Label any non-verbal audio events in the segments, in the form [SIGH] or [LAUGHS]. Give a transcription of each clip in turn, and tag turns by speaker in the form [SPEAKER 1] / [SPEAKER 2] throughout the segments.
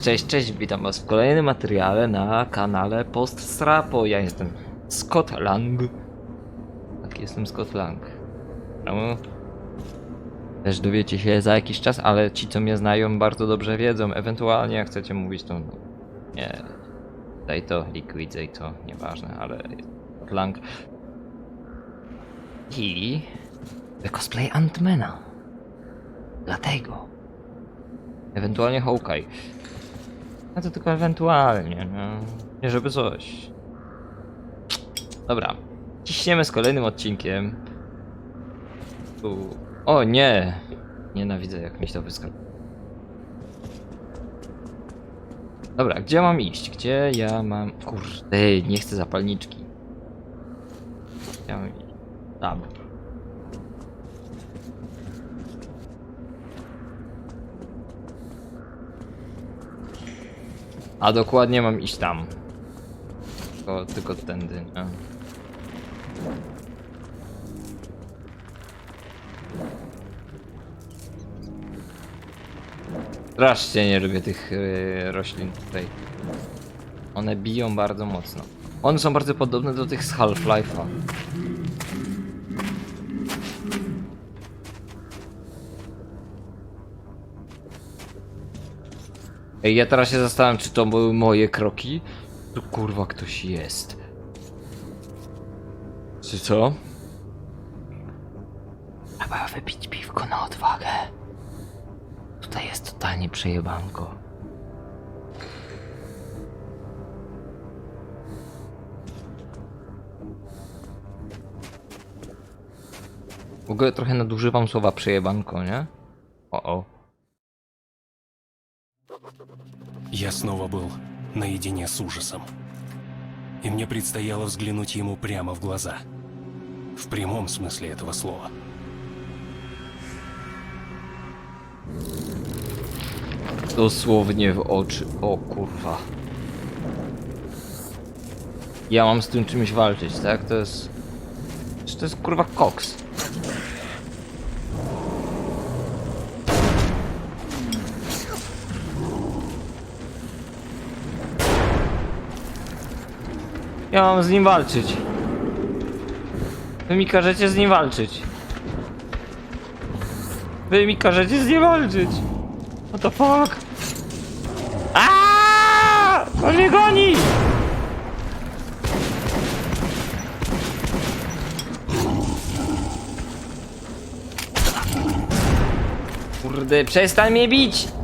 [SPEAKER 1] Cześć, cześć, witam was w kolejnym materiale na kanale Post Strapo. Ja jestem Scott Lang. Tak, jestem Scott Lang. Czemu? Też dowiecie się za jakiś czas, ale ci co mnie znają bardzo dobrze wiedzą. Ewentualnie jak chcecie mówić to... No, nie... Daj to, Liquid, daj to, nieważne, ale... Scott Lang. I... The cosplay Antmana. Dlatego. Ewentualnie Hawkeye. A to tylko ewentualnie, no. Nie żeby coś. Dobra. Ciśniemy z kolejnym odcinkiem. Tu. O nie! Nienawidzę jak mi się to wyskakuje. Dobra, gdzie mam iść? Gdzie ja mam... Kurde, nie chcę zapalniczki. Gdzie mam iść? Tam. A dokładnie mam iść tam. Tylko, tylko tędy. A. Strasznie nie lubię tych yy, roślin tutaj. One biją bardzo mocno. One są bardzo podobne do tych z Half-Life'a. Ej, ja teraz się zastanawiam, czy to były moje kroki? Tu kurwa ktoś jest. Czy co? Trzeba wypić piwko na odwagę. Tutaj jest totalnie przejebanko. W ogóle trochę nadużywam słowa przejebanko, nie? O o.
[SPEAKER 2] Я снова был наедине с ужасом. И мне предстояло взглянуть ему прямо в глаза. В прямом смысле этого слова.
[SPEAKER 1] Dosłownie w oczy. O kurwa. Ja mam z tym czymś walczyć, tak? To jest... To jest kurwa koks? Ja mam z nim walczyć. Wy mi każecie z nim walczyć. Wy mi każecie z nim walczyć. What the fuck? Aaaa! On mnie goni! Kurde, przestań mnie bić!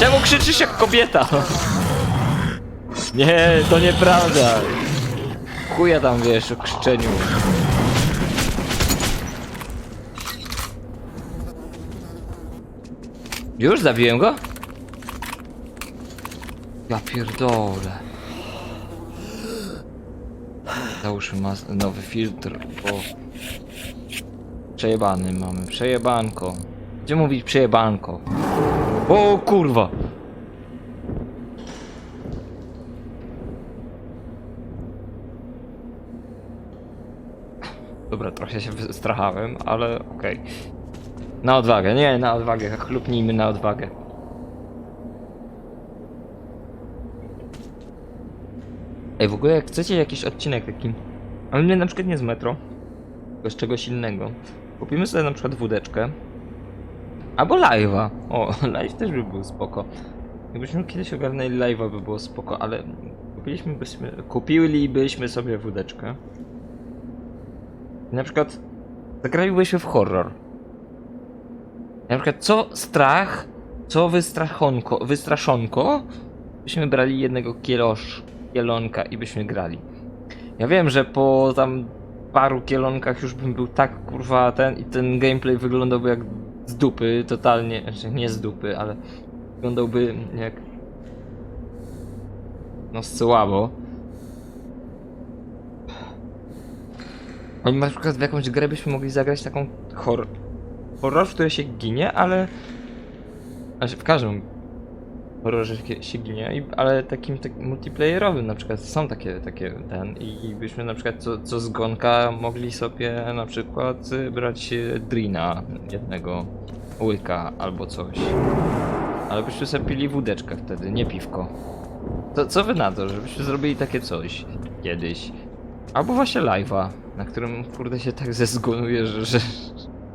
[SPEAKER 1] Czemu krzyczysz jak kobieta? Nie, to nieprawda. Chuja tam wiesz o krzyczeniu. Już zabiłem go? Ja pierdolę. Załóżmy mas- nowy filtr, bo... Przejebany mamy, przejebanko. Gdzie mówić przejebanko? O kurwa! Dobra, trochę się wystrachałem, ale okej. Na odwagę, nie, na odwagę, chlupnijmy na odwagę. Ej, w ogóle jak chcecie jakiś odcinek taki, ale nie na przykład nie z metro, tylko z czegoś innego, kupimy sobie na przykład wódeczkę, albo live'a. O, [LAUGHS] live też by był spoko. Jakbyśmy kiedyś ogarnęli live'a by było spoko, ale kupiliśmy byśmy, kupilibyśmy sobie wódeczkę. Na przykład zagralibyśmy w horror. Na przykład co strach, co wystrachonko, wystraszonko, byśmy brali jednego kielosz, kielonka i byśmy grali. Ja wiem, że po tam paru kielonkach już bym był tak kurwa ten i ten gameplay wyglądałby jak z dupy, totalnie, znaczy nie z dupy, ale wyglądałby jak no słabo. Oni na przykład w jakąś grę byśmy mogli zagrać taką horror, horror w której się ginie, ale... Znaczy w każdym horrorze Sigilia, i- ale takim, takim multiplayerowym na przykład są takie, takie ten i, i byśmy na przykład co, co zgonka mogli sobie na przykład y, brać y, drina jednego łyka albo coś. Ale byśmy sobie pili wódeczkę wtedy, nie piwko. To, co wy na to, żebyśmy zrobili takie coś kiedyś? Albo właśnie live'a, na którym kurde się tak zezgonuje, że, że,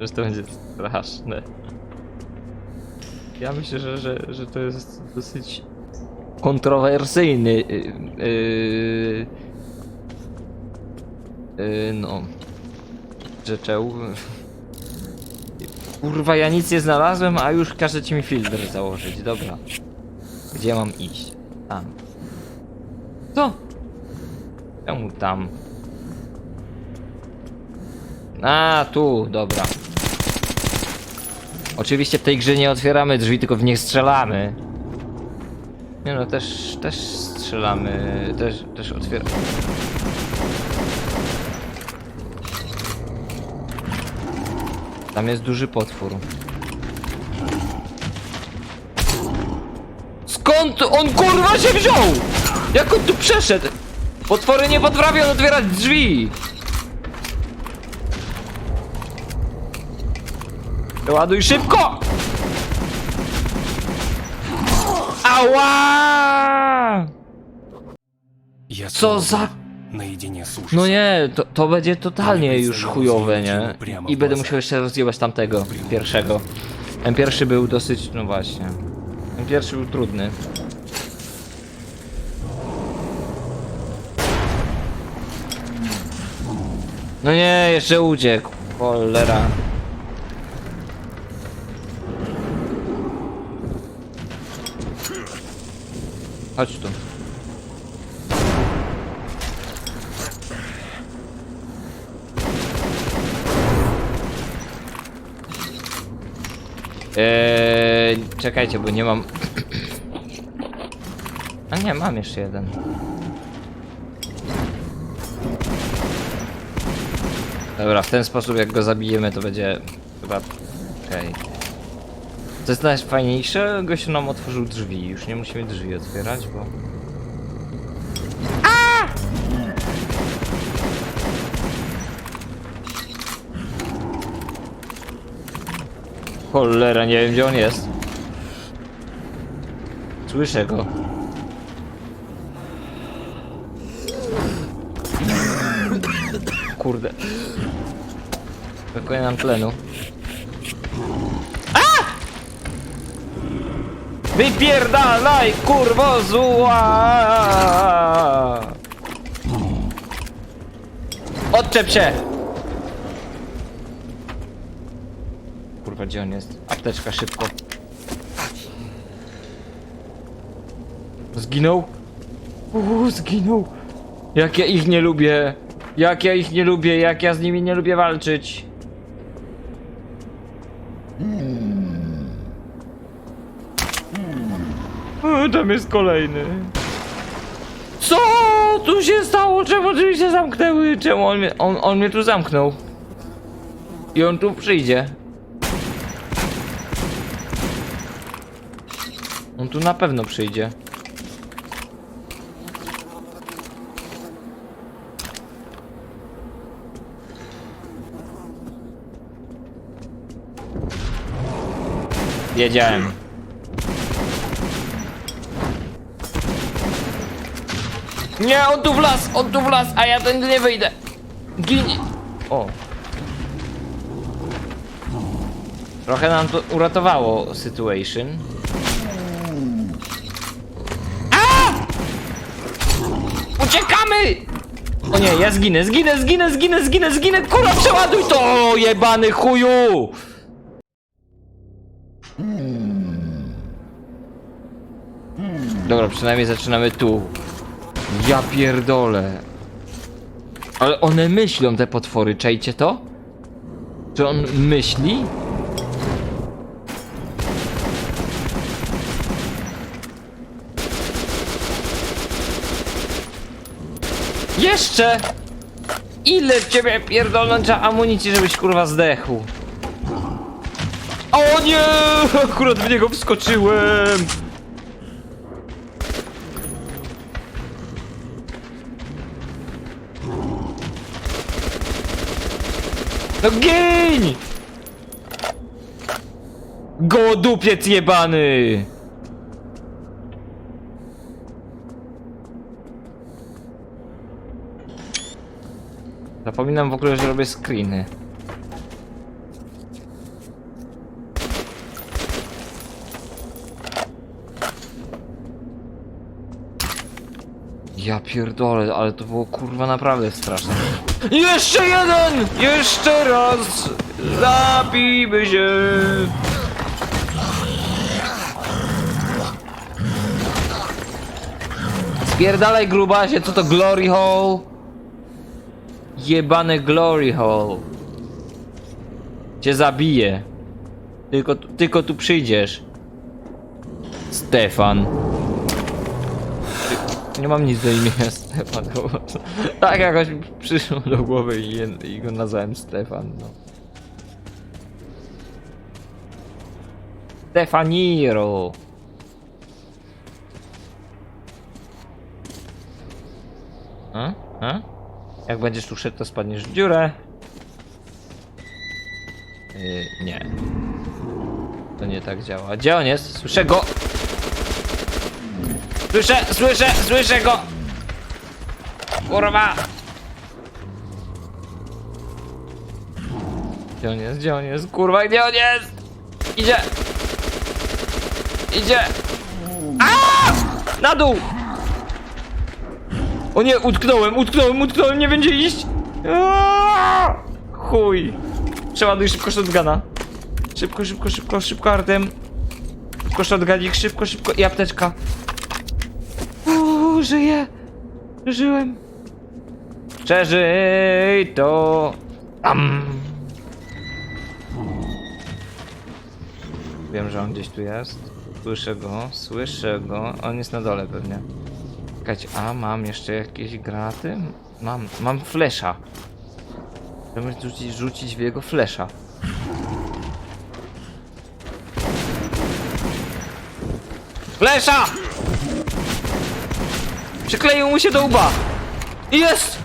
[SPEAKER 1] że to będzie straszne. Ja myślę, że, że, że to jest dosyć kontrowersyjny yy, yy, yy, no rzeczeł. Kurwa, ja nic nie znalazłem, a już każecie mi filtr założyć. Dobra. Gdzie mam iść? Tam. Co? Czemu tam? A, tu, dobra. Oczywiście w tej grze nie otwieramy drzwi, tylko w nich strzelamy. Nie no, też, też strzelamy, też, też otwieramy. Tam jest duży potwór. Skąd on kurwa się wziął? Jak on tu przeszedł? Potwory nie potrafią otwierać drzwi! Ładuj szybko! Ała!
[SPEAKER 2] Я
[SPEAKER 1] Co
[SPEAKER 2] снова
[SPEAKER 1] za...
[SPEAKER 2] был наедине с ужасом.
[SPEAKER 1] No nie, to, to będzie totalnie już
[SPEAKER 2] Napisałem
[SPEAKER 1] chujowe, nie?
[SPEAKER 2] zdjęcie mu prямо
[SPEAKER 1] I
[SPEAKER 2] w
[SPEAKER 1] będę
[SPEAKER 2] głaz.
[SPEAKER 1] musiał jeszcze rozjebać tamtego, pierwszego. Ten pierwszy był dosyć, no właśnie. Ten pierwszy był trudny. No nie, jeszcze uciekł. Cholera. Chodź tu. Eee, czekajcie, bo nie mam. [CLEARS THROAT] A nie, mam jeszcze jeden. Dobra, w ten sposób jak go zabijemy, to będzie chyba. Okej. Co jest najfajniejsze, gościu nam otworzył drzwi. Już nie musimy drzwi otwierać, bo. Cholera, nie wiem gdzie on jest. Słyszę go. Kurde. Brakuje nam tlenu. Wypierdalaj, kurwo zła! Odczep się! Kurwa, gdzie on jest? Apteczka, szybko. Zginął? Uuu, zginął. Jak ja ich nie lubię. Jak ja ich nie lubię, jak ja z nimi nie lubię walczyć. O, tam jest kolejny. Co tu się stało? Czemu drzwi się zamknęły? Czemu on mnie, on, on mnie tu zamknął? I on tu przyjdzie. On tu na pewno przyjdzie. Wiedziałem. Nie, on tu wlazł, on tu wlazł, a ja tędy nie wyjdę. Ginie. O. Trochę nam to uratowało situation. A! Uciekamy! O nie, ja zginę, zginę, zginę, zginę, zginę, zginę, kurwa, przeładuj to, jebany chuju! Dobra, przynajmniej zaczynamy tu. Ja pierdolę. Ale one myślą, te potwory, czajcie to? Czy on myśli? Jeszcze! Ile w ciebie pierdolnąć amunicji, żebyś kurwa zdechł? O nie! [LAUGHS] Akurat w niego wskoczyłem! No gin! Gołodupiec jebany! Zapominam w ogóle, że robię screeny. Ja pierdolę, ale to było kurwa naprawdę straszne. Jeszcze jeden! Jeszcze raz! Zabijmy się! Spierdalaj grubasie, co to glory hole? Jebane glory hole. Cię zabiję. Tylko, tylko tu przyjdziesz. Stefan. Nie mam nic do imienia [LAUGHS] Stefan. prostu. Tak jakoś przyszło do głowy i, i go nazwałem Stefan. No. Stefaniro. A? A? Jak będziesz tu szedł, to spadniesz w dziurę. Yy, nie. To nie tak działa. Gdzie on jest? Słyszę go! Słyszę, słyszę, słyszę go! Kurwa! Gdzie on jest? Gdzie on jest? Kurwa, gdzie on jest? Idzie! Idzie! A! Na dół! O nie, utknąłem, utknąłem, utknąłem, nie będzie iść! Aaaa! Chuj! Przeładuj szybko shotguna. Szybko, szybko, szybko, szybko, Artem. Szybko shotgunik, szybko, szybko i apteczka. Żyję! Żyłem. Przeżyj to. Wiem, że on gdzieś tu jest. Słyszę go, słyszę go. On jest na dole pewnie. Czekajcie, a mam jeszcze jakieś granaty? Mam, mam flesza. Chcemy rzucić, rzucić w jego flesza. Flesza! Przykleił mu się do łba! Jest!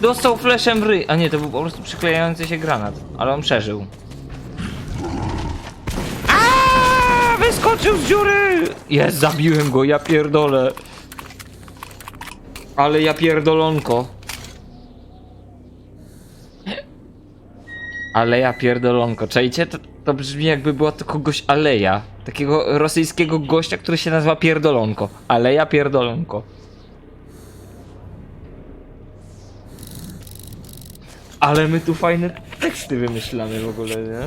[SPEAKER 1] Dostał fleszem w ryj. A nie, to był po prostu przyklejający się granat. Ale on przeżył. Aaaa! Wyskoczył z dziury! Jest, zabiłem go, ja pierdolę. Ale ja pierdolonko. Aleja pierdolonko. Czajcie? To, to brzmi jakby była to kogoś aleja. Takiego rosyjskiego gościa, który się nazywa pierdolonko. Aleja pierdolonko. Ale my tu fajne teksty wymyślamy w ogóle, nie?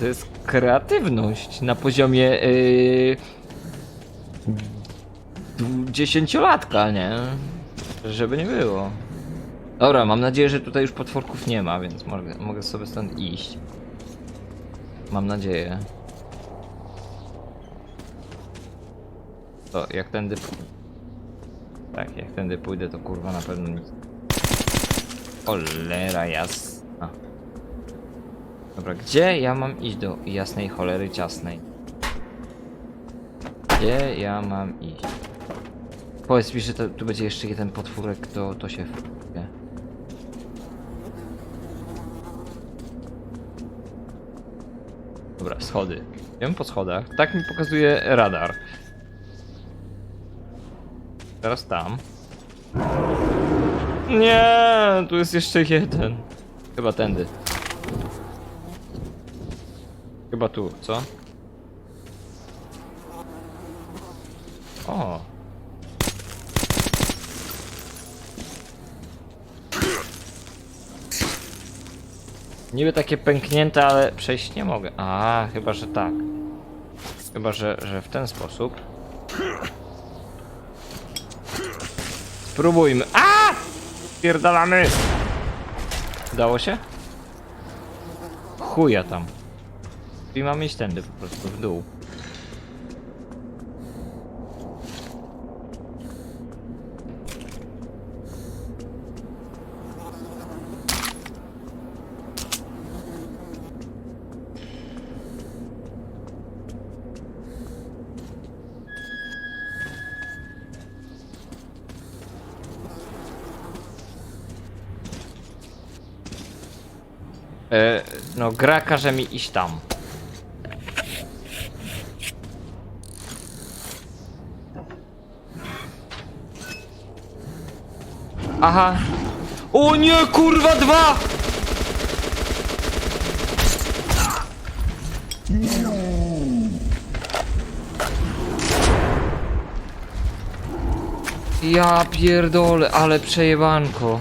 [SPEAKER 1] To- jest kreatywność na poziomie yy, dziesięciolatka, nie? Żeby nie było. Dobra, mam nadzieję, że tutaj już potworków nie ma, więc mogę, mogę sobie stąd iść. Mam nadzieję. To, jak tędy... Tak, jak tędy pójdę, to kurwa na pewno nic... Cholera jasna. Dobra, gdzie ja mam iść do jasnej cholery ciasnej? Gdzie ja mam iść? Powiedz mi, że to, tu będzie jeszcze jeden potwórek, to, to się wkurwię. Dobra, schody. Wiem po schodach. Tak mi pokazuje radar. Teraz tam. Nie, tu jest jeszcze jeden. Chyba tędy. Chyba tu, co? O. Niby takie pęknięte, ale przejść nie mogę. A, chyba, że tak. Chyba, że, że w ten sposób. Spróbujmy. A! Pierdalamy! Udało się? Chuja tam. I mamy iść tędy po prostu w dół. E, no, gra każe mi iść tam. Aha. O nie, kurwa, dwa! Ja pierdolę, ale przejebanko.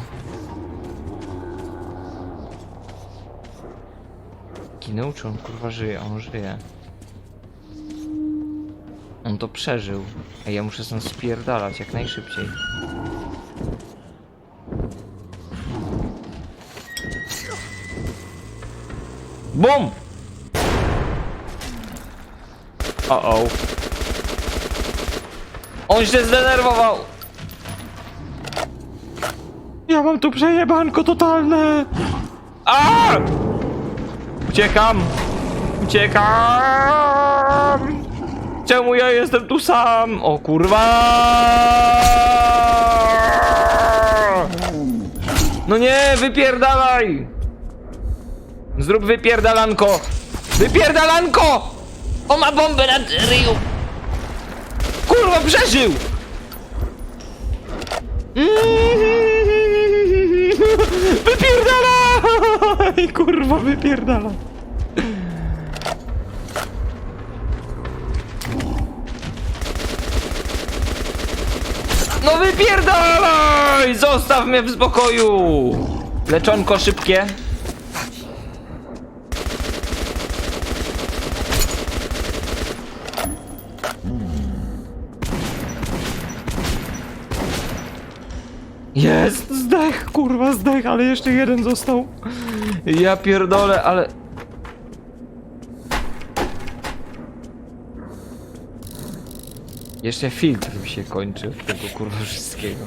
[SPEAKER 1] Czy on kurwa żyje? On żyje. On to przeżył. A ja muszę stąd spierdalać jak najszybciej. BUM! O o. On się zdenerwował! Ja mam tu przejebanko totalne! A! Uciekam! Uciekam! Czemu ja jestem tu sam? O kurwa! No nie, wypierdalaj! Zrób wypierdalanko! Wypierdalanko! On ma bombę na ryju! Kurwa, przeżył! Wypierdalaj! Kurwa, wypierdalaj! No wypierdalaj! Zostaw mnie w spokoju! Leczonko szybkie. Jest! Zdech, kurwa, zdech, ale jeszcze jeden został. Ja pierdolę, ale... Jeszcze filtr mi się kończy tego kurwa wszystkiego.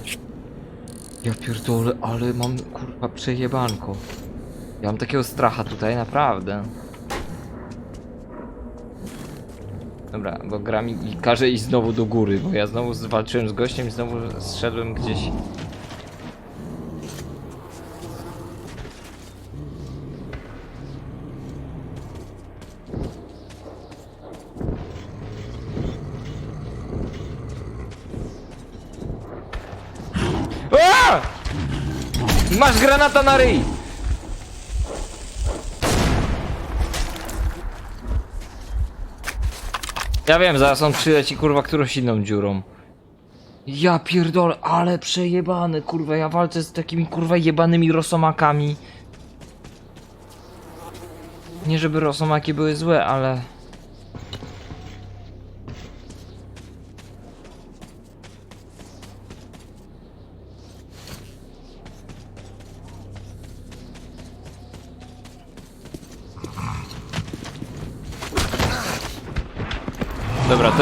[SPEAKER 1] Ja pierdolę, ale mam kurwa przejebanko. Ja mam takiego stracha tutaj, naprawdę. Dobra, bo gra mi każe iść znowu do góry, bo ja znowu zwalczyłem z gościem i znowu zszedłem gdzieś. A! Masz granata na ryj! Ja wiem, zaraz on przyleci kurwa którąś inną dziurą. Ja pierdolę, ale przejebany, kurwa, ja walczę z takimi kurwa jebanymi rosomakami. Nie żeby rosomaki były złe, ale...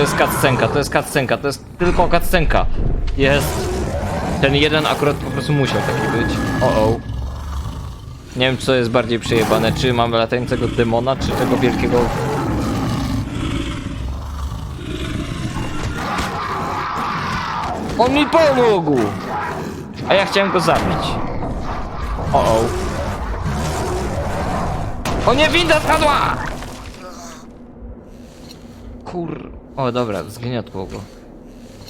[SPEAKER 1] to jest cutscenka, to jest cutscenka, to jest tylko cutscenka. Jest. Ten jeden akurat po prostu musiał taki być. O o. Nie wiem co jest bardziej przejebane, czy mamy latającego demona, czy tego wielkiego... On mi pomógł! A ja chciałem go zabić. O o. O nie, winda spadła! Kur... O dobra, zgniotło go.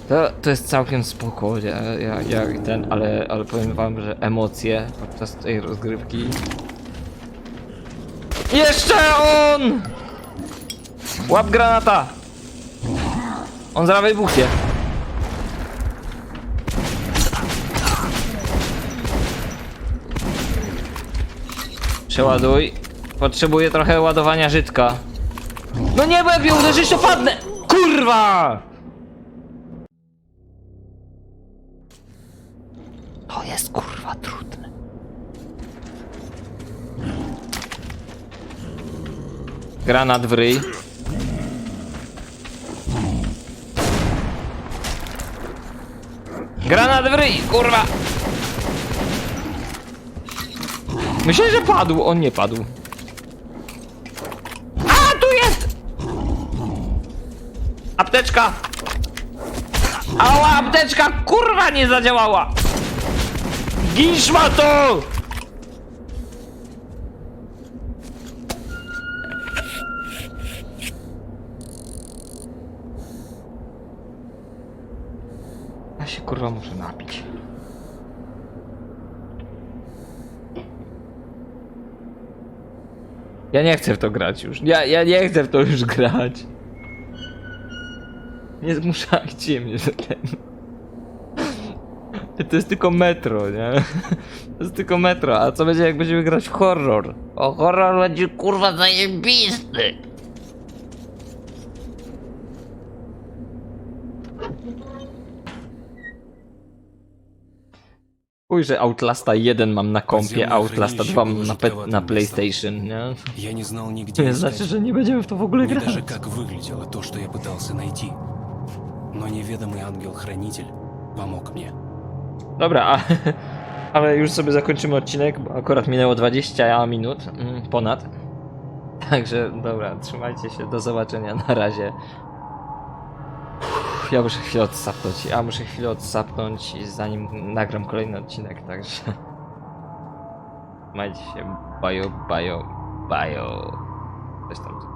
[SPEAKER 1] To, to jest całkiem spoko, ja, ja, ten, ale, ale powiem wam, że emocje podczas tej rozgrywki... Jeszcze on! Łap granata! On zaraz wybuchnie. Przeładuj. Potrzebuję trochę ładowania żytka. No nie, bo jak mnie uderzysz, to padnę! Kurwa! To jest kurwa trudne. Granat w ryj. Granat w ryj, kurwa! Myślę, że padł. On nie padł. apteczka! Ała, apteczka, kurwa, nie zadziałała! Giszma to! Ja się kurwa muszę napić. Ja nie chcę w to grać już. Ja, ja nie chcę w to już grać. Nie zmuszajcie mnie do tego. To jest tylko metro, nie? To jest tylko metro, a co będzie jak będziemy grać w horror? O horror będzie kurwa zajebisty! Uj, że Outlasta 1 mam na kompie,
[SPEAKER 2] Podziemne
[SPEAKER 1] Outlasta 2 mam na,
[SPEAKER 2] chранилище
[SPEAKER 1] pe-
[SPEAKER 2] было
[SPEAKER 1] na
[SPEAKER 2] жутким
[SPEAKER 1] PlayStation, nie?
[SPEAKER 2] Я не знал
[SPEAKER 1] To
[SPEAKER 2] нигде
[SPEAKER 1] nie
[SPEAKER 2] искать,
[SPEAKER 1] znaczy, że nie będziemy w to w ogóle
[SPEAKER 2] ни даже
[SPEAKER 1] grać.
[SPEAKER 2] как выглядело то, что я пытался найти. Но неведомый ангел-хранитель помог мне.
[SPEAKER 1] Dobra, a, [LAUGHS] ale już sobie zakończymy odcinek, bo akurat minęło 20 minut, mm, ponad. Także dobra, trzymajcie się, do zobaczenia, na razie. Uff, Ja muszę chwilę odsapnąć, ja muszę chwilę odsapnąć zanim nagram kolejny odcinek, także... [LAUGHS] Trzymajcie się, bajo, bajo, bajo. Coś tam.